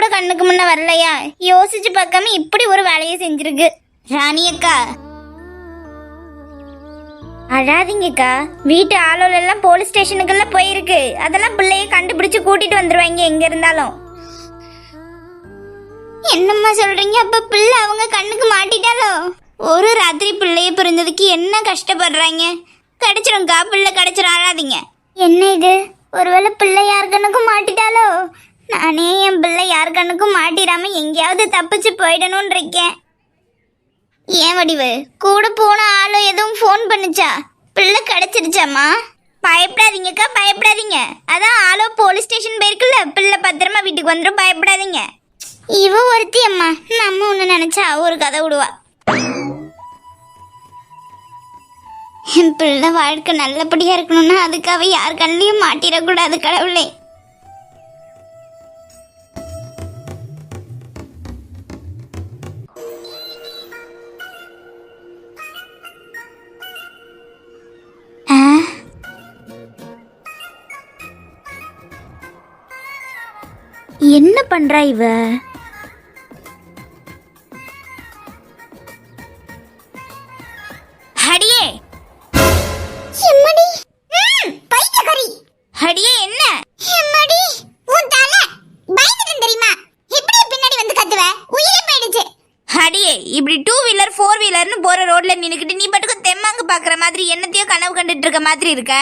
கூட கண்ணுக்கு முன்ன வரலையா? யோசிச்சு பார்க்காம இப்படி ஒரு வேலையை செஞ்சிருக்கு. ராணி அக்கா அழாதீங்கக்கா. வீட்டு ஆளோல எல்லாம் போலீஸ் ஸ்டேஷனுக்கெல்லாம் போயிருக்கு. அதெல்லாம் பிள்ளைய கண்டுபிடிச்சு கூட்டிட்டு வந்துருவாங்க எங்க இருந்தாலும். என்னம்மா சொல்றீங்க? அப்ப பிள்ளை அவங்க கண்ணுக்கு மாட்டிட்டாலோ? ஒரு ராத்திரி பிள்ளைய பிறந்ததுக்கு என்ன கஷ்டப்படுறாங்க? கிடைச்சிரும்க்கா பிள்ளை கிடைச்சிரும் அழாதீங்க என்ன இது? ஒருவேளை பிள்ளை யார் கண்ணுக்கும் மாட்டிட்டாலோ? நானே என் பிள்ளை யார் கண்ணுக்கும் மாட்டிடாம எங்கேயாவது தப்பிச்சு போயிடணும்னு இருக்கேன் ஏன் வடிவு? கூட போன ஆளும் எதுவும் ஃபோன் பண்ணுச்சா? பிள்ளை கிடைச்சிருச்சாம்மா? பயப்படாதீங்கக்கா பயப்படாதீங்க. அதான் ஆளோ போலீஸ் ஸ்டேஷன் போயிருக்குல்ல பிள்ளை பத்திரமா வீட்டுக்கு வந்துடும் பயப்படாதீங்க. இவ ஒருத்தி அம்மா நம்ம ஒன்று நினச்சா ஒரு கதை விடுவா. என் பிள்ளை வாழ்க்கை நல்லபடியாக இருக்கணும்னா அதுக்காக யார் கண்ணிலையும் மாட்டிடக்கூடாது கடவுளே. பின்னாடி வந்து கத்துவ? உயிரே போயிடுச்சு. ஹடியே இப்படி டூ வீலர் ஃபோர் வீலர்னு போற ரோட்ல நின்னுக்கிட்டு நீ பாட்டுக்கு தெம்மாங்கு பாக்குற மாதிரி என்னத்தையோ கனவு கண்டுட்டு இருக்க மாதிரி இருக்க?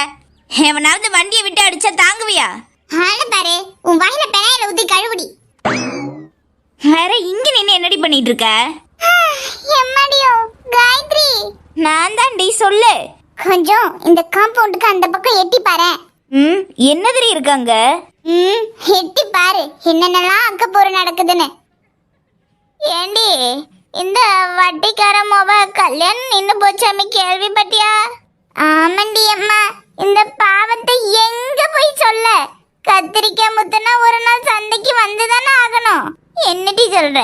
எவனாவது வண்டியை விட்டு அடிச்சா தாங்குவியா? ஆள பாரு உன் வாயில பெனாயில ஊத்தி கழுவுடி. வேற இங்க நின்று என்னடி பண்ணிட்டு இருக்க எம்மாடியோ காயத்ரி. நான் தான்டி சொல்லு. கொஞ்சம் இந்த காம்பவுண்டுக்கு அந்த பக்கம் எட்டி பாரு ம் என்னதிரி இருக்காங்க ம் எட்டி பாரு. என்னென்னலாம் அக்க போற நடக்குதுன்னு. ஏண்டி இந்த வட்டிக்கார மொப கல்யாணம் நின்னு போச்சாமி கேள்விப்பட்டியா? ஆமாண்டி அம்மா இந்த பாவத்தை எங்க போய் சொல்ல? கத்திரிக்காய் முத்துனா ஒரு நாள் சந்தைக்கு வந்துதானே ஆகணும். என்னடி சொல்ற?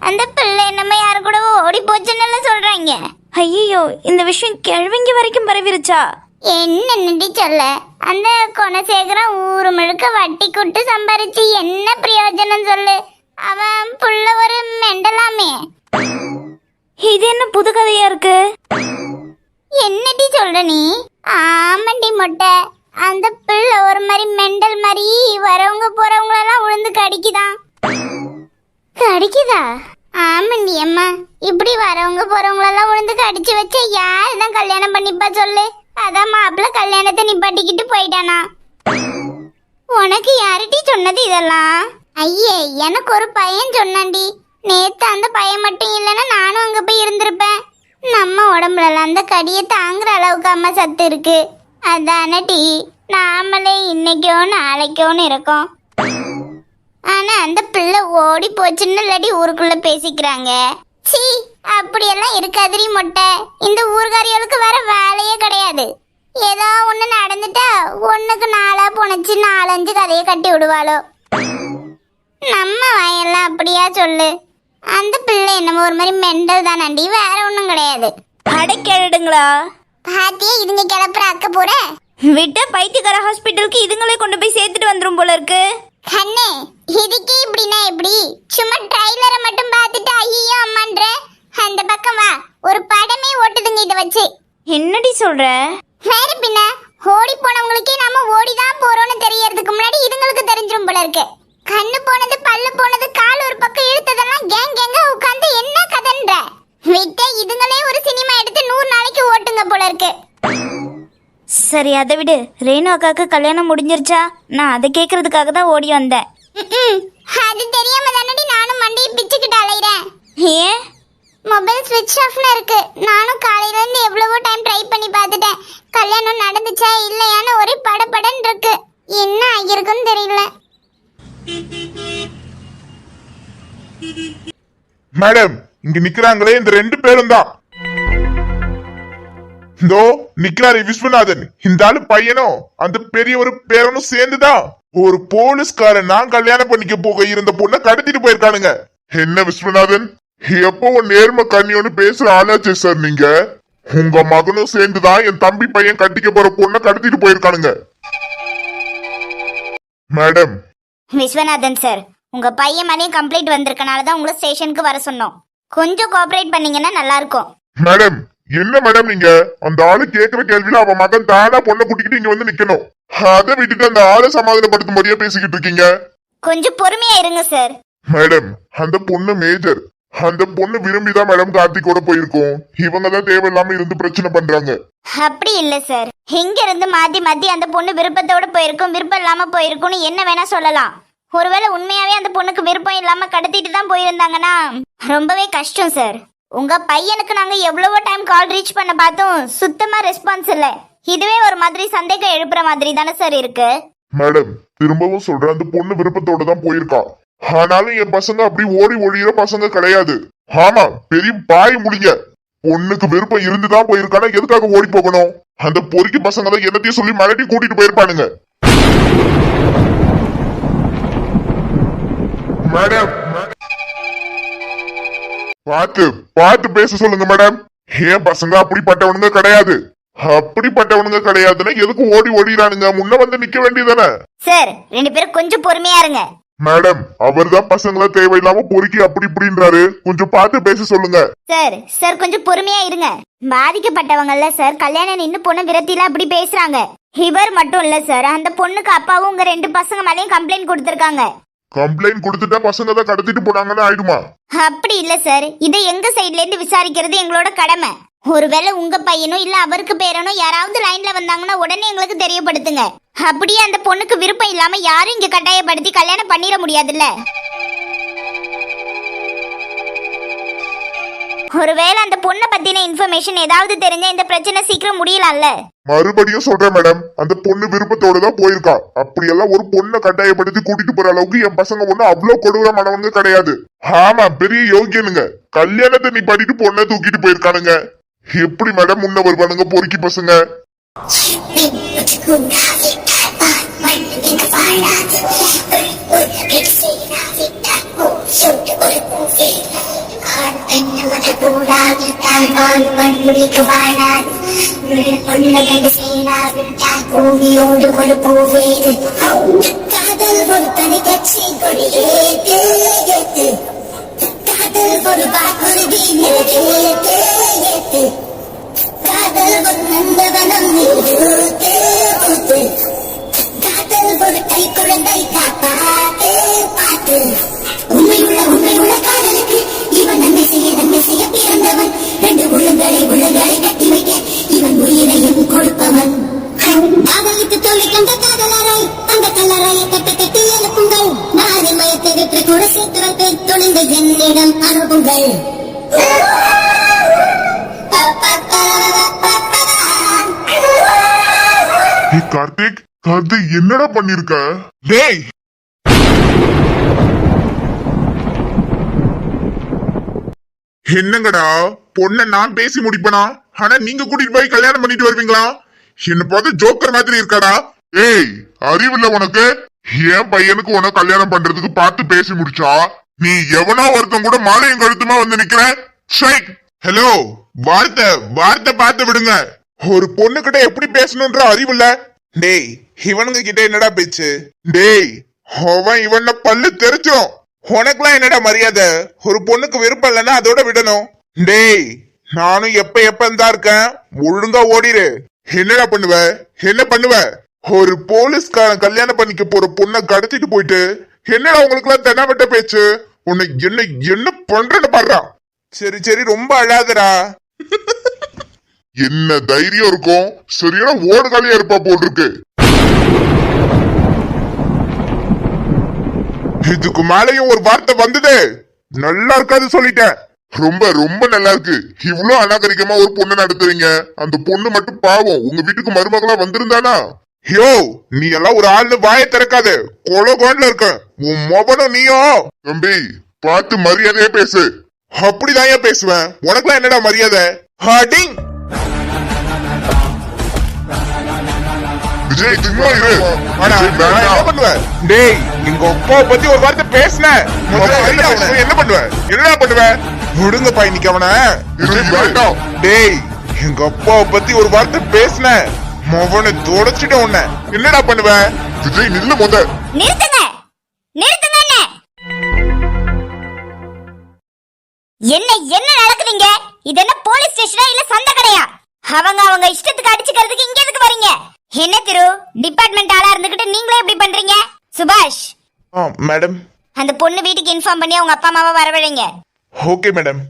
அந்த பிள்ளை என்னமோ யாரு கூட ஓடி போச்சுன்னு சொல்றாங்க. ஐயோ இந்த விஷயம் கிழவிங்க வரைக்கும் பரவிருச்சா? என்னடி சொல்ல? அந்த குணசேகரன் ஊரு முழுக்க வட்டி குட்டு சம்பாரிச்சு என்ன பிரயோஜனம் சொல்லு? அவன் புள்ள ஒரு மெண்டலாமே. இது என்ன புது கதையா இருக்கு? என்னடி சொல்ற நீ? ஆமாண்டி மொட்டை. அந்த பிள்ளை ஒரு மாதிரி மெண்டல் மாதிரி வரவங்க போறவங்களெல்லாம் உழுந்து கடிக்குதான். கடிக்குதா? ஆமாண்டி அம்மா. இப்படி வரவங்க போறவங்களெல்லாம் உழுந்து கடிச்சு வச்ச யார் தான் கல்யாணம் பண்ணிப்பா சொல்லு. அதான் மாப்பிள்ள கல்யாணத்தை நிப்பாட்டிக்கிட்டு போயிட்டானா. உனக்கு யாருடி சொன்னது இதெல்லாம்? ஐயே எனக்கு ஒரு பையன் சொன்னான்டி நேத்து அந்த பையன் மட்டும் இல்லைன்னா நானும் அங்க போய் இருந்திருப்பேன். நம்ம உடம்புல அந்த கடியை தாங்குற அளவுக்கு அம்மா சத்து இருக்கு. அதானே டீ நாமளே இன்னைக்கோ நாளைக்கோன்னு இருக்கோம். ஆனா அந்த பிள்ளை ஓடி போச்சுன்னு இல்லாட்டி ஊருக்குள்ள பேசிக்கிறாங்க. சீ அப்படியெல்லாம் இருக்காதுரி மொட்டை. இந்த ஊர்காரிகளுக்கு வேற வேலையே கிடையாது. ஏதோ ஒண்ணு நடந்துட்டா ஒண்ணுக்கு நாளா போனச்சு நாலஞ்சு கதையை கட்டி விடுவாளோ. நம்ம வயல்லாம் அப்படியா சொல்லு. அந்த பிள்ளை என்னமோ ஒரு மாதிரி மெண்டல் தானாண்டி வேற ஒண்ணும் கிடையாது. அடைக்கழுடுங்களா பாத்தியே இதுங்க கிளப்புற அக்க போற? விட்ட பைத்தியக்கார ஹாஸ்பிட்டலுக்கு இதுங்களே கொண்டு போய் சேர்த்துட்டு வந்துரும் போல இருக்கு. கண்ணே இதுக்கே இப்படின்னா எப்படி? சும்மா ட்ரைலரை மட்டும் பார்த்துட்டு ஐயோ அம்மான்ற? அந்த பக்கம் வா. ஒரு படமே ஓட்டுதுங்க இதை வச்சு. என்னடி சொல்ற? வேற பின்ன ஓடி போனவங்களுக்கே நாம ஓடிதான் போறோம்னு தெரியறதுக்கு முன்னாடி இதுங்களுக்கு தெரிஞ்சிரும் போல இருக்கு. கண்ணு போனது பல்லு போனது கால் ஒரு பக்கம் இழுத்ததெல்லாம் கேங் கேங்கா உட்கார்ந்து என்ன கதைன்ற? விட்ட இதுங்களே ஒரு சினிமா எடுத்து நூறு நாளைக்கு ஓட்டுங்க போல இருக்கு. சரி அதை விடு. ரேணு அக்காக்கு கல்யாணம் முடிஞ்சிருச்சா? நான் அதை கேட்கறதுக்காக தான் ஓடி வந்தேன். அது தெரியாம தானடி நானும் மண்டையை பிச்சுக்கிட்டு அலையிறேன். ஏன்? மொபைல் ஸ்விட்ச் ஆஃப்னு இருக்கு. நானும் காலையில இருந்து எவ்வளவோ டைம் ட்ரை பண்ணி பார்த்துட்டேன். கல்யாணம் நடந்துச்சா இல்லையான்னு ஒரே படபடன்னு இருக்கு. என்ன ஆகியிருக்குன்னு தெரியல. மேடம் இங்க நிக்கிறாங்களே இந்த ரெண்டு பேரும் தான். இதோ நிக்கிறாரு விஸ்வநாதன். இந்த ஆளு பையனும் அந்த பெரியவர் பேரனும் சேர்ந்துதான் ஒரு போலீஸ்காரன் நான் கல்யாணம் பண்ணிக்க போக இருந்த பொண்ணை கடத்திட்டு போயிருக்கானுங்க. என்ன விஸ்வநாதன்? எப்போ நேர்ம கண்ணியோன்னு பேசுற ஆளாச்சே சார் நீங்க? உங்க மகனும் சேர்ந்துதான் என் தம்பி பையன் கட்டிக்க போற பொண்ணை கடத்திட்டு போயிருக்கானுங்க? மேடம். விஸ்வநாதன் சார் உங்க பையன் மேலேயும் கம்ப்ளைண்ட் வந்திருக்கனால தான் உங்களை ஸ்டேஷனுக்கு வர சொன்னோம். கொஞ்சம் கோஆபரேட் பண்ணீங்கன்னா நல்லா இருக்கும் மேடம் என்ன மேடம் நீங்க? அந்த ஆளு கேக்குற கேள்வியில அவன் மகன் தானா பொண்ணை கூட்டிக்கிட்டு இங்க வந்து நிக்கணும். அதை விட்டுட்டு அந்த ஆளை சமாதானப்படுத்தும்படியா பேசிக்கிட்டு இருக்கீங்க? கொஞ்சம் பொறுமையா இருங்க சார் மேடம் அந்த பொண்ணு மேஜர் அந்த பொண்ணு விரும்பிதான் மேடம் கார்த்திகோட போயிருக்கோம். இவங்க தான் தேவையில்லாம இருந்து பிரச்சனை பண்றாங்க. அப்படி இல்ல சார் இங்க இருந்து மாத்தி மாத்தி அந்த பொண்ணு விருப்பத்தோட போயிருக்கும் விருப்பம் இல்லாம போயிருக்கும்னு என்ன வேணா சொல்லலாம். ஒருவேளை உண்மையாவே அந்த பொண்ணுக்கு விருப்பம் இல்லாம கடத்திட்டு தான் போயிருந்தாங்கன்னா ரொம்பவே கஷ்டம் சார் உங்க பையனுக்கு நாங்க எவ்வளவோ டைம் கால் ரீச் பண்ண பார்த்தோம் சுத்தமா ரெஸ்பான்ஸ் இல்ல. இதுவே ஒரு மாதிரி சந்தேகம் எழுப்புற மாதிரி தானே சார் இருக்கு. மேடம் திரும்பவும் சொல்றேன் அந்த பொண்ணு விருப்பத்தோட தான் போயிருக்கா. ஆனாலும் என் பசங்க அப்படி ஓடி ஒழியிற பசங்க கிடையாது. ஆமா பெரிய பாய் முடிங்க. பொண்ணுக்கு விருப்பம் இருந்துதான் போயிருக்கானா எதுக்காக ஓடி போகணும்? அந்த பொறுக்கி பசங்க தான் என்னத்தையும் சொல்லி மிரட்டி கூட்டிட்டு போயிருப்பானுங்க. மேடம் பார்த்து பார்த்து பேச சொல்லுங்க மேடம் ஏன் பசங்க அப்படிப்பட்டவனுங்க கிடையாது? அப்படிப்பட்டவனுங்க கிடையாதுன்னா எதுக்கு ஓடி ஓடிறானுங்க முன்ன வந்து நிக்க வேண்டியதானே சார் ரெண்டு பேரும் கொஞ்சம் பொறுமையா இருங்க. மேடம் அவர்தான் பசங்களை தேவையில்லாம பொறுக்கி அப்படி இப்படின்றாரு. கொஞ்சம் பார்த்து பேச சொல்லுங்க. சார் சார் கொஞ்சம் பொறுமையா இருங்க. பாதிக்கப்பட்டவங்கல்ல சார். கல்யாணம் நின்னு பொண்ணு விரத்தில அப்படி பேசுறாங்க. இவர் மட்டும் இல்ல சார். அந்த பொண்ணுக்கு அப்பாவும் உங்க ரெண்டு பசங்க மேலயும் கம்ப்ளைண்ட் கொடுத்திருக்காங்க. கம்ப்ளைண்ட் கொடுத்துட்டா பசங்க தான் கடத்திட்டு போனாங்கன்னு ஆயிடுமா? அப்படி இல்ல சார் இதை எங்க சைடுல இருந்து விசாரிக்கிறது எங்களோட கடமை. ஒருவேளை உங்க பையனோ இல்ல அவருக்கு பேரனோ யாராவது லைன்ல வந்தாங்கன்னா உடனே எங்களுக்கு தெரியப்படுத்துங்க. அப்படியே அந்த பொண்ணுக்கு விருப்பம் இல்லாம யாரும் இங்க கட்டாயப்படுத்தி கல்யாணம் பண்ணிட முடியாதுல்ல? ஒருவேளை அந்த பொண்ணை பத்தின இன்ஃபர்மேஷன் ஏதாவது தெரிஞ்சா இந்த பிரச்சனை சீக்கிரம் முடியலாம்ல? மறுபடியும் சொல்றேன் மேடம் அந்த பொண்ணு விருப்பத்தோட தான் போயிருக்கா. அப்படியெல்லாம் ஒரு பொண்ணை கட்டாயப்படுத்தி கூட்டிட்டு போற அளவுக்கு என் பசங்க ஒண்ணு அவ்வளவு கொடூரமானவங்க கிடையாது. ஆமா பெரிய யோகியனுங்க. கல்யாணத்தை நீ பண்ணிட்டு பொண்ணை தூக்கிட்டு போயிருக்கானுங்க. எப்படி மேடம் முன்ன வருவானுங்க பொறுக்கி பசங்க? பூமியோடு ஒரு பூவேது காதல் ஒரு தனி கட்சி கொடியேற்று காதல் ஒரு வாக்குறுதி காதல் ஒரு நந்தவனம் காதலித்து கண்ட காதலரை அந்த கல்லறையை கட்டி எழுப்புங்கள் மயத்தை என்னிடம் அனுப்புங்கள் கார்த்திக் கார்த்திக் என்னடா பண்ணிருக்க? டேய்! என்னங்கடா? பொண்ண நான் பேசி முடிப்பனா? ஆனா நீங்க கூட்டிட்டு போய் கல்யாணம் பண்ணிட்டு வருவீங்களா? என்ன பார்த்து ஜோக்கர் மாதிரி இருக்காடா? ஏய் அறிவில்ல உனக்கு? என் பையனுக்கு உனக்கு கல்யாணம் பண்றதுக்கு பார்த்து பேசி முடிச்சா? நீ எவனோ ஒருத்தன் கூட மாலையும் கழுத்துமா வந்து நிக்கிற? ஹலோ வார்த்தை வார்த்தை பார்த்து விடுங்க. ஒரு பொண்ணு கிட்ட எப்படி பேசணும்ன்ற அறிவில்ல? டேய் இவனுங்க கிட்ட என்னடா பேச்சு? டேய் அவன் இவன பல்லு தெரிச்சோம் உனக்குலாம் என்னடா மரியாதை? ஒரு பொண்ணுக்கு விருப்பம் இல்லைன்னா அதோட விடணும். டேய் நானும் எப்ப எப்ப தான் இருக்கேன்? ஒழுங்கா ஓடிடு என்னடா பண்ணுவ? என்ன பண்ணுவ? ஒரு போலீஸ்காரன் கல்யாணம் பண்ணிக்க போற பொண்ணை கடத்திட்டு போயிட்டு என்னடா உங்களுக்கு எல்லாம் தென்னாவட்ட பேச்சு? உன்னை என்ன என்ன பண்றேன்னு பாடுறான் சரி சரி ரொம்ப அழாதடா. என்ன தைரியம் இருக்கும்? சரியான ஓடுகாலியா இருப்பா போல் இருக்கு இதுக்கு மேலயும் ஒரு வார்த்தை வந்ததே. நல்லா இருக்காது சொல்லிட்டேன். ரொம்ப ரொம்ப நல்லா இருக்கு இவ்வளவு அநாகரிகமா ஒரு பொண்ணு நடத்துறீங்க. அந்த பொண்ணு மட்டும் பாவம். உங்க வீட்டுக்கு மருமகளா வந்திருந்தானா? யோ நீ எல்லாம் ஒரு ஆள்னு வாயை திறக்காத. கொலகோன்ல இருக்க. உன் மொபனும் நீயோ. தம்பி பார்த்து மரியாதையா பேசு. அப்படிதான் ஏன் பேசுவேன். உனக்குலாம் என்னடா மரியாதை? ஹாட்டிங் விஜய் சும்மா இரு ஆனா நான் என்ன பண்ணுவேன் டேய் எங்க அப்பாவை பத்தி ஒரு வார்த்தை பேசுன. என்ன பண்ணுவ என்ன பண்ணுவ? விடுங்க பா இன்னைக்கு அவன. டேய் எங்க அப்பாவை பத்தி ஒரு வார்த்தை பேசின. மவனை தொடச்சிட்ட உன்ன. என்னடா பண்ணுவ? விஜய் நில்லு முத. நிறுத்துங்க. நிறுத்துங்க என்ன? என்ன என்ன நடக்குதுங்க? இது என்ன போலீஸ் ஸ்டேஷனா இல்ல சந்த கடையா? அவங்க அவங்க இஷ்டத்துக்கு அடிச்சுக்கிறதுக்கு இங்க எதுக்கு வரீங்க? என்ன திரு? டிபார்ட்மெண்ட் ஆளா இருந்துகிட்டு நீங்களே இப்படி பண்றீங்க? சுபாஷ். ஆ மேடம் அந்த பொண்ணு வீட்டுக்கு இன்ஃபார்ம் பண்ணி அவங்க அப்பா அம்மாவை வரவழைங்க. ஓகே மேடம்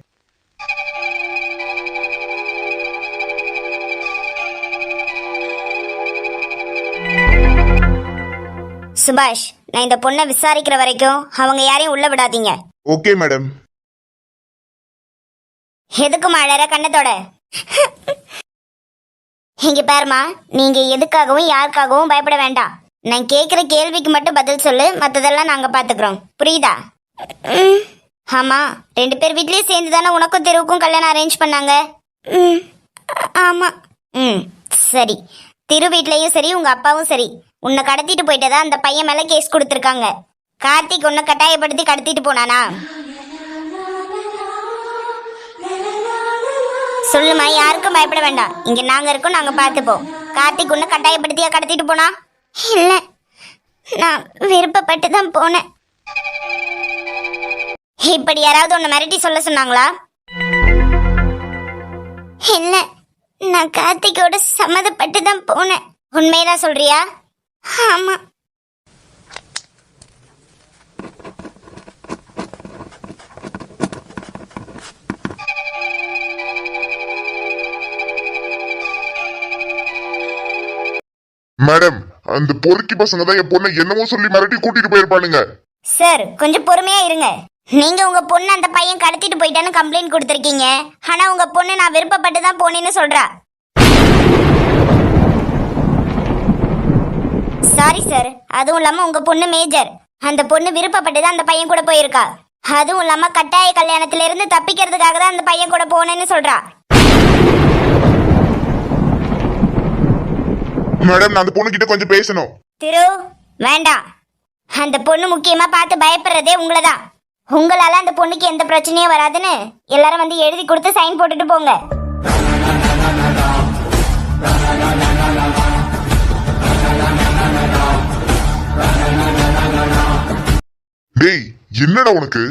சுபாஷ் நான் இந்த பொண்ணை விசாரிக்கிற வரைக்கும் அவங்க யாரையும் உள்ள விடாதீங்க. ஓகே மேடம் எதுக்கு அழற கண்ணத்தோட? இங்க பாருமா நீங்க எதுக்காகவும் யாருக்காகவும் பயப்பட வேண்டாம். நான் கேக்குற கேள்விக்கு மட்டும் பதில் சொல்லு மத்ததெல்லாம் நாங்க பாத்துக்கிறோம். புரியுதா? ஆமாம் ஆமா ரெண்டு பேர் வீட்லேயும் சேர்ந்து தானே உனக்கும் தெருவுக்கும் கல்யாணம் அரேஞ்ச் பண்ணாங்க? ம். ஆமா. ம் சரி. திரு வீட்லயும் சரி உங்க அப்பாவும் சரி. உன்னை கடத்திட்டு போயிட்டதா அந்த பையன் மேல கேஸ் கொடுத்துருக்காங்க. கார்த்திக் உன்னை கட்டாயப்படுத்தி கடத்திட்டு போனானா? சொல்லுமா யாருக்கும் பயப்பட வேண்டாம். இங்க நாங்க இருக்கோம் நாங்க பார்த்துப்போம். கார்த்திக் உன்னை கட்டாயப்படுத்தியா கடத்திட்டு போனா? இல்ல. நான் விருப்பப்பட்டு தான் போனேன். இப்படி யாராவது உன்னை மிரட்டி சொல்ல சொன்னாங்களா? இல்ல. நான் கார்த்திகோட சம்மதப்பட்டு தான் போனேன். உண்மையதான் சொல்றியா? ஆமா. மேடம் அந்த பொறுக்கி பசங்க தான் என் பொண்ணை என்னமோ சொல்லி மிரட்டி கூட்டிட்டு போயிருப்பானுங்க. சார் கொஞ்சம் பொறுமையா இருங்க. நீங்க உங்க பொண்ணு அந்த பையன் கடத்திட்டு போயிட்டான்னு கம்ப்ளைண்ட் கொடுத்துருக்கீங்க. ஆனா உங்க பொண்ணு நான் விருப்பப்பட்டு தான் போனேன்னு சொல்றா. சாரி சார் அதுவும் இல்லாம உங்க பொண்ணு மேஜர் அந்த பொண்ணு விருப்பப்பட்டு தான் அந்த பையன் கூட போயிருக்கா. அதுவும் இல்லாம கட்டாய கல்யாணத்துல இருந்து தப்பிக்கிறதுக்காக தான் அந்த பையன் கூட போனேன்னு சொல்றா. மேடம் நான் அந்த பொண்ணு கிட்ட கொஞ்சம் பேசணும். திரு வேண்டாம். அந்த பொண்ணு முக்கியமா பார்த்து பயப்படுறதே உங்களை தான் உங்களால அந்த பொண்ணுக்கு எந்த பிரச்சனையும் வராதுன்னு எல்லாரும் வந்து எழுதி கொடுத்து சைன் போட்டுட்டு போங்க. டேய் என்னடா உனக்கு?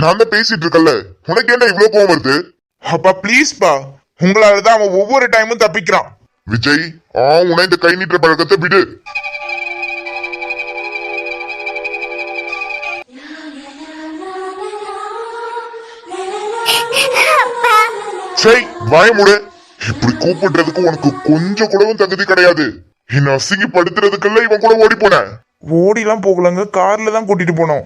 நான் தான் பேசிட்டு இருக்கல உனக்கு என்ன இவ்வளவு கோவம் வருது? அப்பா ப்ளீஸ்ப்பா உங்களால தான் அவன் ஒவ்வொரு டைமும் தப்பிக்கிறான். விஜய் ஆ உன இந்த கை நீட்டுற பழக்கத்தை விடு. சரி வாய இப்படி கூப்பிடுறதுக்கு உனக்கு கொஞ்சம் கூடவும் தகுதி கிடையாது. என்ன அசிங்கப்படுத்துறதுக்கெல்லாம் இவன் கூட ஓடி போன. ஓடிலாம் போகலங்க கார்ல தான் கூட்டிட்டு போனோம்.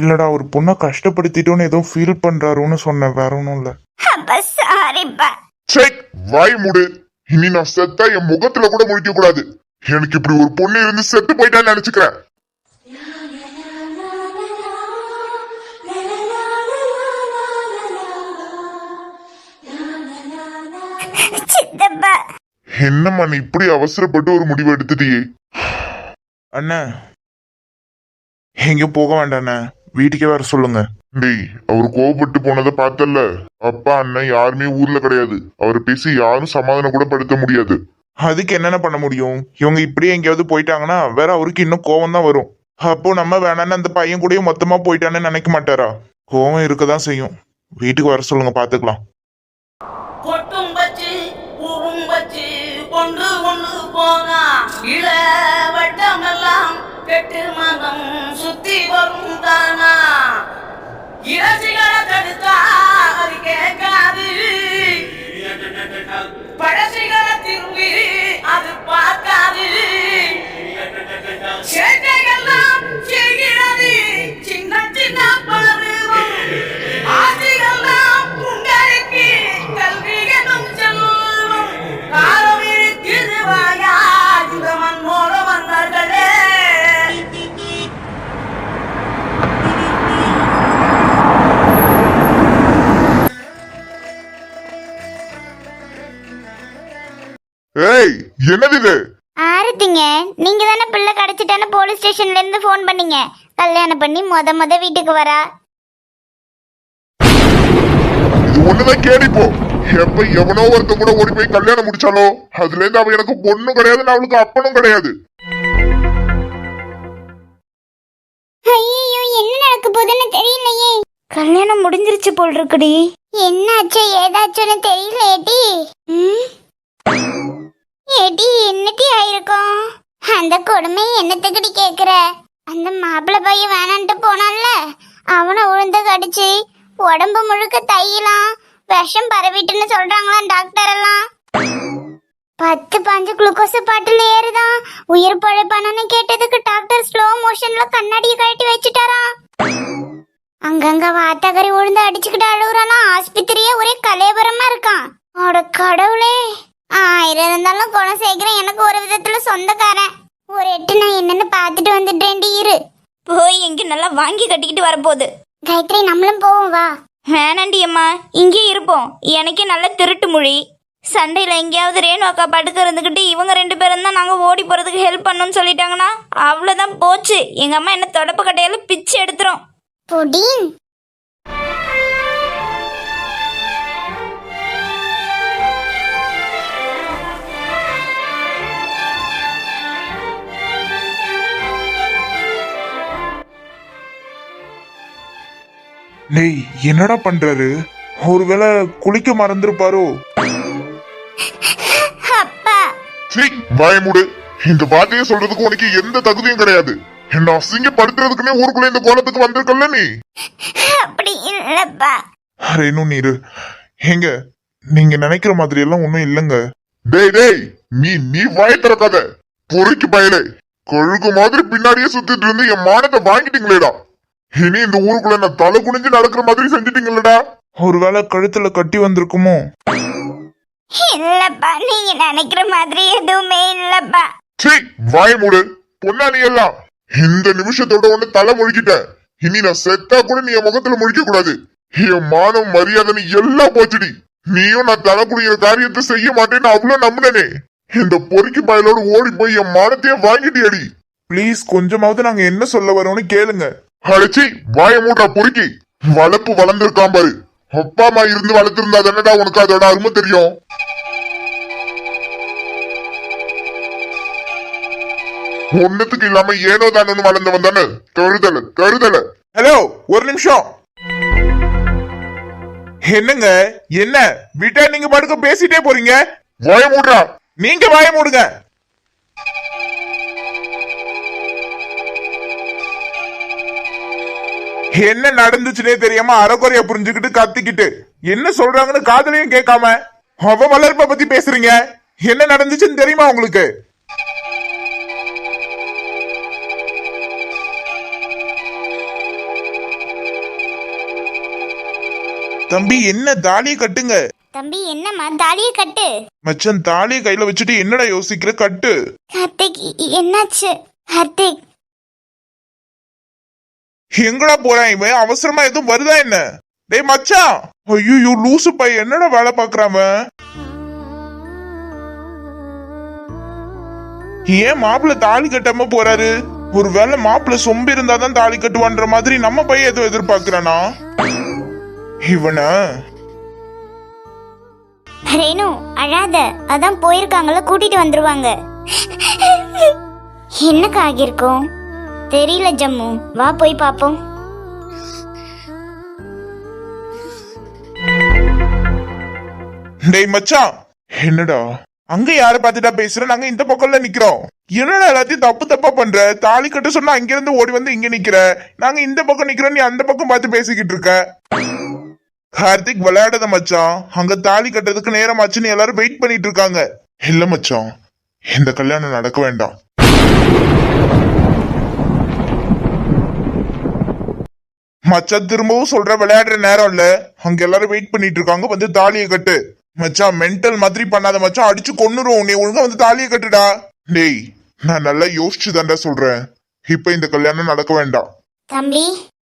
இல்லடா ஒரு பொண்ணை கஷ்டப்படுத்திட்டோன்னு ஏதோ ஃபீல் பண்றாருன்னு சொன்னேன் வேற ஒன்றும் இல்லை. அப்ப சாரிப்பா வாய் மூடு. இனி நான் செத்தா என் முகத்துல கூட முழிக்க கூடாது. எனக்கு இப்படி ஒரு பொண்ணு இருந்து செத்து போயிட்டான்னு நினைச்சுக்கிறேன். சித்தப்பா. என்னம்மா நீ இப்படி அவசரப்பட்டு ஒரு முடிவு எடுத்துட்டியே? அண்ணா. எங்கேயும் போக வேண்டாண்ணே. வீட்டுக்கே வர சொல்லுங்க. டேய் அவர் கோவப்பட்டு போனதை பார்த்தல்ல. அப்பா அண்ணன் யாருமே ஊர்ல கிடையாது. அவர் பேசி யாரும் சமாதானம் கூட படுத்த முடியாது. அதுக்கு என்னென்ன பண்ண முடியும்? இவங்க இப்படியே எங்கேயாவது போயிட்டாங்கன்னா வேற அவருக்கு இன்னும் கோவம் தான் வரும். அப்போ நம்ம வேணான்னு அந்த பையன் கூடயும் மொத்தமா போயிட்டான்னு நினைக்க மாட்டாரா? கோவம் இருக்கதான் செய்யும். வீட்டுக்கு வர சொல்லுங்க பாத்துக்கலாம். கொண்டு கொண்டு போனா இள வட்டமெல்லாம் கெட்டு மனம் சுத்தி வரும் தானா? இளசிகளை தடுத்தா அது கேட்காது. பழசிகளை திரும்பி அது பார்க்காது. சேட்டைகள்லாம் செய்கிறது. சின்ன சின்ன பழம் என்னது இது? ஆரத்திங்க நீங்க தானே பிள்ளை கிடைச்சிட்டான்னு போலீஸ் ஸ்டேஷன்ல இருந்து ஃபோன் பண்ணீங்க. கல்யாணம் பண்ணி மொத மொத வீட்டுக்கு வரா. ஒண்ணுதான் கேடிப்போ எப்ப எவனோ ஒருத்த கூட ஓடி போய் கல்யாணம் முடிச்சாலோ அதுல இருந்து அவ எனக்கு பொண்ணும் கிடையாது நான் அவளுக்கு அப்பனும் கிடையாது. ஐயோ என்ன நடக்க போகுதுன்னு தெரியலையே. கல்யாணம் முடிஞ்சிருச்சு போல் இருக்குடி. என்னாச்சோ ஏதாச்சும்னு தெரியல ஏடி ம்? ஏடி என்னட்டி ஆயிருக்கும்? அந்த கொடுமை என்னத்துக்குடி கேக்குற? அந்த மாப்பிள்ள பையன் வேணான்ட்டு போனான்ல. அவனை உழுந்து கடிச்சு உடம்பு முழுக்க தையலாம் விஷம் பரவிட்டுன்னு சொல்றாங்களாம் டாக்டர் எல்லாம். பத்து பாஞ்சு குளுக்கோஸ் பாட்டில் ஏறுதான். உயிர் பழைப்பானு கேட்டதுக்கு டாக்டர் ஸ்லோ மோஷன்ல கண்ணாடியை கழட்டி வச்சுட்டாராம் அங்கங்க வாத்தகரி உழுந்து அடிச்சுக்கிட்டு அழுகுறானா? ஆஸ்பத்திரியே ஒரே கலையபுரமா இருக்கான். அட கடவுளே. ஆயிரம் இருந்தாலும் குணசேகரன் எனக்கு ஒரு விதத்துல சொந்தக்காரன். ஒரு எட்டு நான் என்னன்னு பார்த்துட்டு வந்துட்டேன்டி இரு. போய் எங்கேயும் நல்லா வாங்கி கட்டிக்கிட்டு வரப்போகுது. காயத்ரி நம்மளும் போவோம் வா. வேணாண்டி அம்மா இங்கேயே இருப்போம். எனக்கே நல்ல திருட்டு மொழி. சண்டையில் எங்கேயாவது ரேணு அக்கா படுக்க இருந்துக்கிட்டு இவங்க ரெண்டு பேரும் தான் நாங்கள் ஓடி போகிறதுக்கு ஹெல்ப் பண்ணணும்னு சொல்லிட்டாங்கன்னா அவ்வளோதான் போச்சு. எங்கள் அம்மா என்ன தொடப்பு கட்டையால பிச்சு எடுத்துரும். புடின். டேய் என்னடா பண்றாரு ஒருவேளை குளிக்க மறந்துருப்பாரோ? அப்பா. சீ வாய மூடு. இந்த வார்த்தையை சொல்றதுக்கு உனக்கு எந்த தகுதியும் கிடையாது. என்ன அசிங்கப்படுத்துறதுக்குன்னே ஊருக்குள்ள இந்த கோலத்துக்கு வந்திருக்கல்ல நீ? அப்படி இல்லப்பா. ரேணு நீரு ஏங்க நீங்க நினைக்கிற மாதிரி எல்லாம் ஒண்ணும் இல்லைங்க. டேய் டேய் நீ நீ வாய திறக்காத. பொறுக்கி பயலே. கொழுக்கு மாதிரி பின்னாடியே சுத்திட்டு இருந்து என் மானத்தை வாங்கிட்டீங்களேடா. இனி இந்த ஊருக்குள்ள நான் தலை குனிஞ்சு நடக்கிற மாதிரி செஞ்சிட்டீங்களடா ஒருவேளை கழுத்துல கட்டி வந்திருக்குமோ? இல்லப்பா நீங்க நினைக்கிற மாதிரி எதுவுமே இல்லப்பா. சீ வாய மூடு. பொன்னானி எல்லாம். இந்த நிமிஷத்தோட ஒண்ணு தலை முழுக்கிட்ட இனி நான் செத்தா கூட நீ என் முகத்துல முழிக்க கூடாது. என் மானம் மரியாதை நீ எல்லாம் போச்சுடி. நீயும் நான் தலை குடிக்கிற காரியத்தை செய்ய மாட்டேன்னு அவ்வளவு நம்பினனே. இந்த பொறுக்கி பயலோடு ஓடி போய் என் மானத்தையே வாங்கிட்டியடி. ப்ளீஸ் கொஞ்சமாவது நாங்க என்ன சொல்ல வரோம்னு கேளுங்க. அழைச்சி வாய மூட்டா பொறுக்கி வளர்ப்பு வளர்ந்துருக்கான் பாரு. அப்பா அம்மா இருந்து வளர்த்திருந்தா தானடா உனக்கு அதோட அருமை தெரியும்? ஒண்ணுத்துக்கு இல்லாம ஏனோ தானு வளர்ந்தவன் தானே? தருதல தருதல ஹலோ ஒரு நிமிஷம். என்னங்க என்ன? விட்டா நீங்க படுக்க பேசிட்டே போறீங்க? வாய மூடுறா. நீங்க வாய மூடுங்க. என்ன நடந்துச்சுனே தெரியாம அறக்குறைய புரிஞ்சுக்கிட்டு கத்திக்கிட்டு. என்ன சொல்றாங்கன்னு காதலையும் கேட்காம அவ வளர்ப்ப பத்தி பேசுறீங்க? என்ன நடந்துச்சுன்னு தெரியுமா உங்களுக்கு? தம்பி என்ன தாலியை கட்டுங்க? தம்பி என்னம்மா? தாலியை கட்டு. மச்சான் தாலியை கையில வச்சுட்டு என்னடா யோசிக்கிற? கட்டு. கார்த்திக் என்னாச்சு? கார்த்திக். எங்கடா போறான் இவன்? அவசரமா எதுவும் வருதா என்ன? டேய் மச்சான்! ஐயோ லூசு பையன் என்னடா வேலை பாக்குறாவன் ஏன் மாப்பிள்ள தாலி கட்டாம போறாரு? ஒருவேளை மாப்பிள்ள சொம்பு இருந்தாதான் தாலி கட்டுவான்ற மாதிரி நம்ம பையன் எதுவும் எதிர்பார்க்கிறானா? இவனா? ரேணு அழாத. அதான் போயிருக்காங்கள கூட்டிட்டு வந்துருவாங்க. என்னக்கு ஆகியிருக்கும்? தெரியல ஜம்மு. வா போய் பாப்போம். டேய் மச்சான். என்னடா? அங்க யார பாத்துட்டா பேசுற? நாங்க இந்த பக்கம்ல நிக்கிறோம். என்னடா எல்லாத்தையும் தப்பு தப்பா பண்ற? தாலி கட்ட சொன்னா அங்க இருந்து ஓடி வந்து இங்க நிக்கிற? நாங்க இந்த பக்கம் நிக்கிறோம் நீ அந்த பக்கம் பார்த்து பேசிக்கிட்டு இருக்க. கார்த்திக் விளையாடாத மச்சான். அங்க தாலி கட்டுறதுக்கு நேரம் ஆச்சுன்னு எல்லாரும் வெயிட் பண்ணிட்டு இருக்காங்க. இல்ல மச்சான். இந்த கல்யாணம் நடக்க வேண்டாம். மச்சான் திரும்பவும் சொல்ற விளையாடுற நேரம் இல்ல. அங்க எல்லாரும் வெயிட் பண்ணிட்டு இருக்காங்க வந்து தாலியை கட்டு. மச்சான் மென்டல் மாதிரி பண்ணாத மச்சான் அடிச்சு கொன்னுருவோம் நீ ஒழுங்கா வந்து தாலியை கட்டுடா. டேய் நான் நல்லா யோசிச்சு தான்டா சொல்றேன். இப்ப இந்த கல்யாணம் நடக்க வேண்டாம். தம்பி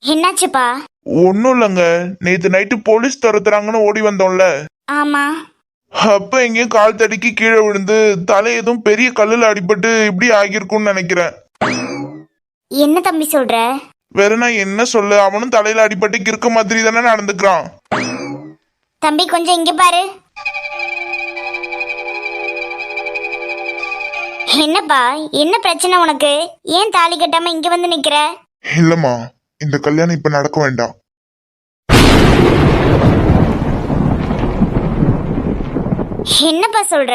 என்னாச்சுப்பா? ஒன்னும் இல்லைங்க. நேத்து நைட்டு போலீஸ் துரத்துறாங்கன்னு ஓடி வந்தோம்ல. ஆமா. அப்ப எங்கேயும் கால் தடுக்கி கீழே விழுந்து தலை எதுவும் பெரிய கல்லுல அடிபட்டு இப்படி ஆகியிருக்கும்னு நினைக்கிறேன். என்ன தம்பி சொல்ற? வேற நான் என்ன சொல்ல? அவனும் தலையில அடிபட்டு கிறுக்க மாதிரி தானே நடந்துக்கிறான். தம்பி கொஞ்சம் இங்க பாரு. என்னப்பா என்ன பிரச்சனை உனக்கு? ஏன் தாலி கட்டாம இங்க வந்து நிக்கிற? இல்லம்மா இந்த கல்யாணம் இப்ப நடக்க வேண்டாம். என்னப்பா சொல்ற?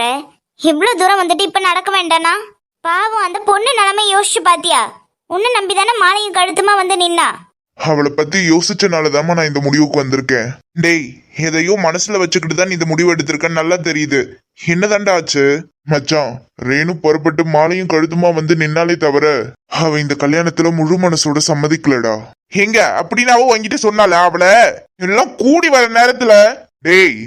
இவ்வளவு தூரம் வந்துட்டு இப்ப நடக்க வேண்டானா? பாவம் அந்த பொண்ணு நிலைமை யோசிச்சு பாத்தியா? உன்னை நம்பிதானே மாலையும் கழுத்துமா வந்து நின்னா? அவளை பத்தி யோசிச்சனாலதாம்மா நான் இந்த முடிவுக்கு வந்திருக்கேன். டேய் எதையோ மனசுல வச்சுக்கிட்டு தான் இந்த முடிவு எடுத்திருக்கேன்னு நல்லா தெரியுது. என்னதாண்டா ஆச்சு? மச்சான் ரேணு புறப்பட்டு மாலையும் கழுத்துமா வந்து நின்னாலே தவிர அவ இந்த கல்யாணத்துல முழு மனசோட சம்மதிக்கலடா. எங்க? அப்படின்னு அவ உன்கிட்ட சொன்னால அவளை? எல்லாம் கூடி வர நேரத்துல? டேய்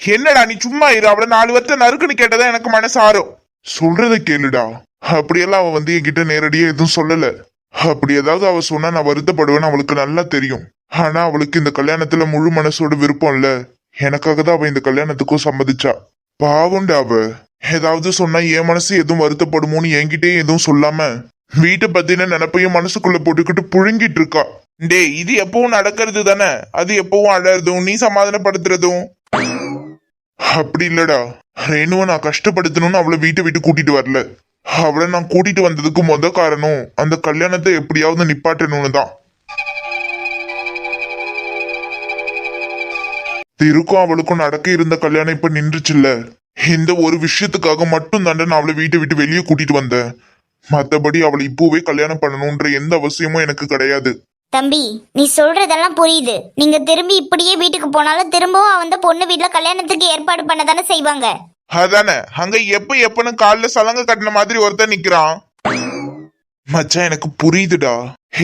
என்னடா நீ சும்மா இரு அவளை நாலு வருஷம் நறுக்குன்னு கேட்டதா எனக்கு மனசு ஆறும் சொல்றத கேளுடா. அப்படியெல்லாம் அவ வந்து என்கிட்ட நேரடியா எதுவும் சொல்லல. அப்படி ஏதாவது அவ சொன்னா நான் வருத்தப்படுவேன்னு அவளுக்கு நல்லா தெரியும். ஆனா அவளுக்கு இந்த கல்யாணத்துல முழு மனசோட விருப்பம் இல்ல. எனக்காக தான் அவ இந்த கல்யாணத்துக்கும் சம்மதிச்சா. பாவம்டா அவ. ஏதாவது சொன்னா என் மனசு எதுவும் வருத்தப்படுமோன்னு என்கிட்டயே எதுவும் சொல்லாம வீட்டை பத்தின நினைப்பையும் மனசுக்குள்ள போட்டுக்கிட்டு புழுங்கிட்டு இருக்கா. டேய் இது எப்பவும் நடக்கிறது தானே? அது எப்பவும் அழறதும் நீ சமாதானப்படுத்துறதும். அப்படி இல்லடா. ரேணுவை நான் கஷ்டப்படுத்தணும்னு அவளை வீட்டை விட்டு கூட்டிட்டு வரல. அவளை நான் கூட்டிட்டு வந்ததுக்கு முத காரணம் அந்த கல்யாணத்தை எப்படியாவது நிப்பாட்டணும்னு தான் திருக்கும் அவளுக்கும் நடக்க இருந்த கல்யாணம் இப்ப நின்றுச்சுல்ல. இந்த ஒரு விஷயத்துக்காக மட்டும் தாண்ட நான் அவளை வீட்டை விட்டு வெளியே கூட்டிட்டு வந்தேன். மத்தபடி அவளை இப்போவே கல்யாணம் பண்ணணும்ன்ற எந்த அவசியமும் எனக்கு கிடையாது. தம்பி நீ சொல்றதெல்லாம் புரியுது. நீங்க திரும்பி இப்படியே வீட்டுக்கு போனாலும் திரும்பவும் அந்த பொண்ணு வீட்ல கல்யாணத்துக்கு ஏற்பாடு பண்ண தானே செய்வாங்க. அதானே? அங்க எப்ப எப்பன்னு கால்ல சலங்க கட்டின மாதிரி ஒருத்தன் நிக்கிறான். மச்சான் எனக்கு புரியுதுடா.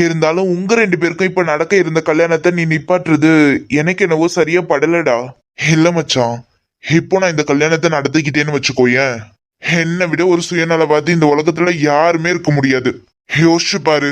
இருந்தாலும் உங்க ரெண்டு பேருக்கும் இப்ப நடக்க இருந்த கல்யாணத்தை நீ நிப்பாட்டுறது எனக்கு என்னவோ சரியா படலடா. இல்ல மச்சான் இப்போ நான் இந்த கல்யாணத்தை நடத்திக்கிட்டேன்னு வச்சுக்கோயேன் என்னை விட ஒரு சுயநலவாதி இந்த உலகத்துல யாருமே இருக்க முடியாது. யோசிச்சு பாரு.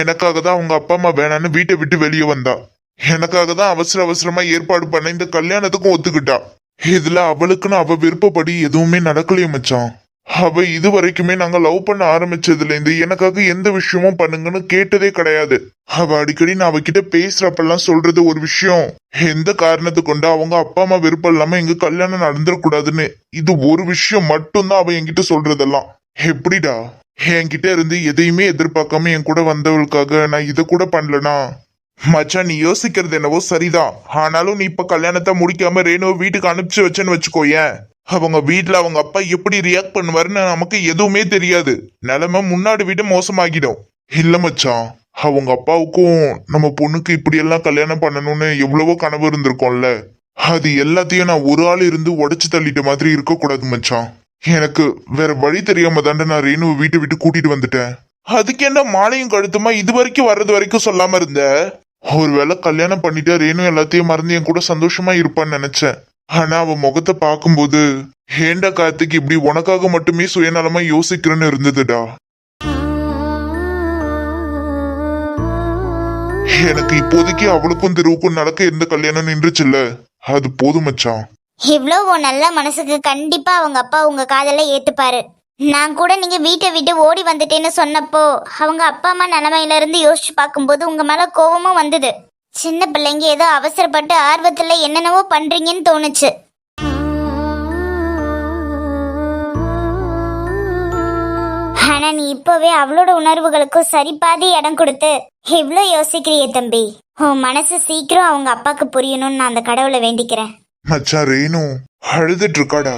எனக்காக தான் அவங்க அப்பா அம்மா வேணான்னு வீட்டை விட்டு வெளியே வந்தா. எனக்காக தான் அவசர அவசரமா ஏற்பாடு பண்ண இந்த கல்யாணத்துக்கும் ஒத்துக்கிட்டா. இதுல அவளுக்குன்னு அவ விருப்பப்படி எதுவுமே நடக்கலையே மச்சான். அவ இது வரைக்குமே நாங்க லவ் பண்ண ஆரம்பிச்சதுல இருந்து எனக்காக எந்த விஷயமும் பண்ணுங்கன்னு கேட்டதே கிடையாது. அவ அடிக்கடி நான் அவகிட்ட பேசுறப்பெல்லாம் சொல்றது ஒரு விஷயம். எந்த காரணத்தை கொண்டு அவங்க அப்பா அம்மா விருப்பம் இல்லாம எங்க கல்யாணம் நடந்துடக்கூடாதுன்னு இது ஒரு விஷயம் மட்டும்தான் அவ என்கிட்ட சொல்றதெல்லாம். எப்படிடா? என்கிட்ட இருந்து எதையுமே எதிர்பார்க்காம என் கூட வந்தவளுக்காக நான் இதை கூட பண்ணலனா? மச்சான் நீ யோசிக்கிறது என்னவோ சரிதான். ஆனாலும் நீ இப்ப கல்யாணத்தை முடிக்காம ரேணுவை வீட்டுக்கு அனுப்பிச்சு வச்சேன்னு வச்சுக்கோயேன். அவங்க வீட்டுல அவங்க அப்பா எப்படி ரியாக்ட் பண்ணுவாருன்னு நமக்கு எதுவுமே தெரியாது. நிலைமை முன்னாடி விட மோசமாகிடும். இல்ல மச்சான் அவங்க அப்பாவுக்கும் நம்ம பொண்ணுக்கு இப்படி எல்லாம் கல்யாணம் பண்ணணும்னு எவ்வளவோ கனவு இருந்திருக்கும்ல. அது எல்லாத்தையும் நான் ஒரு ஆள் இருந்து உடைச்சு தள்ளிட்ட மாதிரி இருக்கக்கூடாது மச்சான். எனக்கு வேற வழி தெரியாம தாண்டா நான் ரேணுவை வீட்டை விட்டு கூட்டிட்டு வந்துட்டேன். அதுக்கு என்ன மாலையும் கழுத்துமா இது வரைக்கும் வர்றது வரைக்கும் சொல்லாம இருந்த? ஒருவேளை கல்யாணம் பண்ணிட்டா ரேணு எல்லாத்தையும் மறந்து என் கூட சந்தோஷமா இருப்பான்னு நினைச்சேன். ஆனா அவ முகத்தை பார்க்கும்போது ஏண்டா கார்த்திக் இப்படி உனக்காக மட்டுமே சுயநலமா யோசிக்கிறேன்னு இருந்ததுடா? எனக்கு இப்போதைக்கு அவளுக்கும் திருவுக்கும் நடக்க இருந்த கல்யாணம் நின்றுச்சுல்ல. அது போதும் மச்சான். இவ்வளோ உன் நல்ல மனசுக்கு கண்டிப்பா அவங்க அப்பா உங்க காதல ஏத்துப்பாரு. நான் கூட நீங்க வீட்டை விட்டு ஓடி வந்துட்டேன்னு சொன்னப்போ அவங்க அப்பா அம்மா நிலைமையில இருந்து யோசிச்சு பார்க்கும்போது உங்க மேல கோபமும் வந்தது. சின்ன பிள்ளைங்க ஏதோ அவசரப்பட்டு ஆர்வத்துல என்னென்னவோ பண்றீங்கன்னு தோணுச்சு. ஆனா நீ இப்பவே அவளோட உணர்வுகளுக்கும் சரிபாதி இடம் கொடுத்து இவ்வளோ யோசிக்கிறியே தம்பி. உன் மனசு சீக்கிரம் அவங்க அப்பாக்கு புரியணும்னு நான் அந்த கடவுளை வேண்டிக்கிறேன். மச்சான் ரேணு அழுதுட்டு இருக்காடா.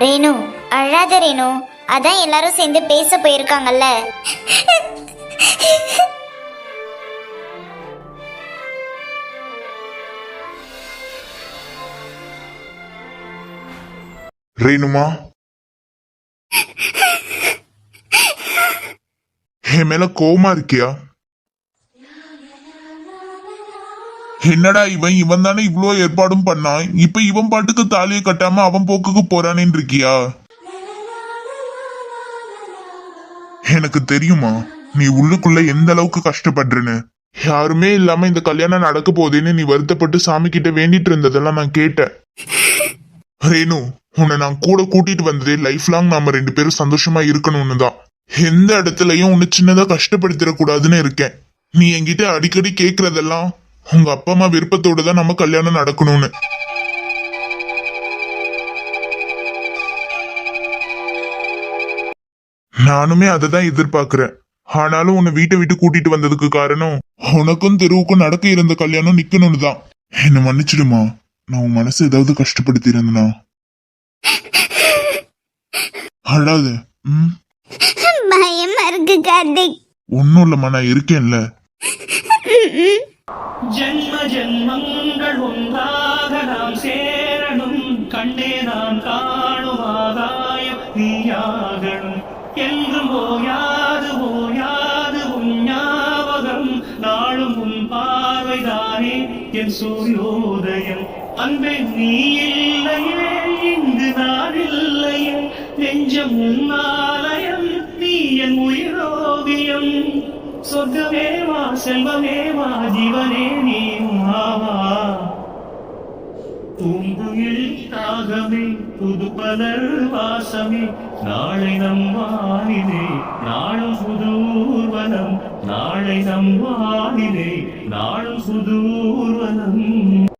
ரேணு அழாத ரேணு. அதான் எல்லாரும் சேர்ந்து பேச போயிருக்காங்கல்ல. ரேணுமா? என் மேல கோவமா இருக்கியா? என்னடா இவன்? இவன் தானே இவ்வளோ ஏற்பாடும் பண்ணான். இப்ப இவன் பாட்டுக்கு தாலியை கட்டாம அவன் போக்குக்கு போறானேன்னு இருக்கியா எனக்கு தெரியுமா நீ உள்ளுக்குள்ள எந்த அளவுக்கு கஷ்டப்படுறேன்னு. யாருமே இல்லாம இந்த கல்யாணம் நடக்க போதேன்னு நீ வருத்தப்பட்டு சாமி கிட்ட வேண்டிட்டு இருந்ததெல்லாம் நான் கேட்டேன். ரேணு உன்னை நான் கூட கூட்டிட்டு வந்ததே லைஃப் லாங் நாம ரெண்டு பேரும் சந்தோஷமா இருக்கணும்னு தான் எந்த இடத்துலயும் உன்னை சின்னதா கஷ்டப்படுத்திடக்கூடாதுன்னு இருக்கேன். நீ என்கிட்ட அடிக்கடி கேக்குறதெல்லாம் உங்க அப்பா அம்மா விருப்பத்தோட தான் நம்ம கல்யாணம் நடக்கணும்னு. நானுமே அதை தான் எதிர்பார்க்கிறேன். ஆனாலும் உன்னை வீட்டை விட்டு கூட்டிட்டு வந்ததுக்கு காரணம் உனக்கும் தெருவுக்கும் நடக்க இருந்த கல்யாணம் நிக்கணும்னு தான். என்ன மன்னிச்சிடுமா? நான் உன் மனசு ஏதாவது கஷ்டப்படுத்தி இருந்தனா அழாத. ம்? பயமா இருக்கு கார்த்திக் ஒன்னும் இல்லம்மா நான் இருக்கேன்ல. ஜென்ம ஜென்மங்கள் ஒன்றாக நாம் சேரணும். கண்டே நாம் காணும் ஆதாயம் நீயாகணும். என்றும் ஓயாது ஓயாது உன் ஞாபகம். நாளும் உன் பார்வைதானே என் சூரியோதயம். அன்பே நீ இல்லையே இங்கு நான் இல்லையே நெஞ்சம் உன் ஆலயம். நீ என் உயிரோவியம். சொர்க்கமேவா செல்வமேவா ஜீவனே நீ மாவா பூங்குயில் தாகமே புது பலர் வாசமே. நாளை நம் வானிலே நாளும் புதூர்வனம் நாளை நம் வானிலே நாளும் புதூர்வனம்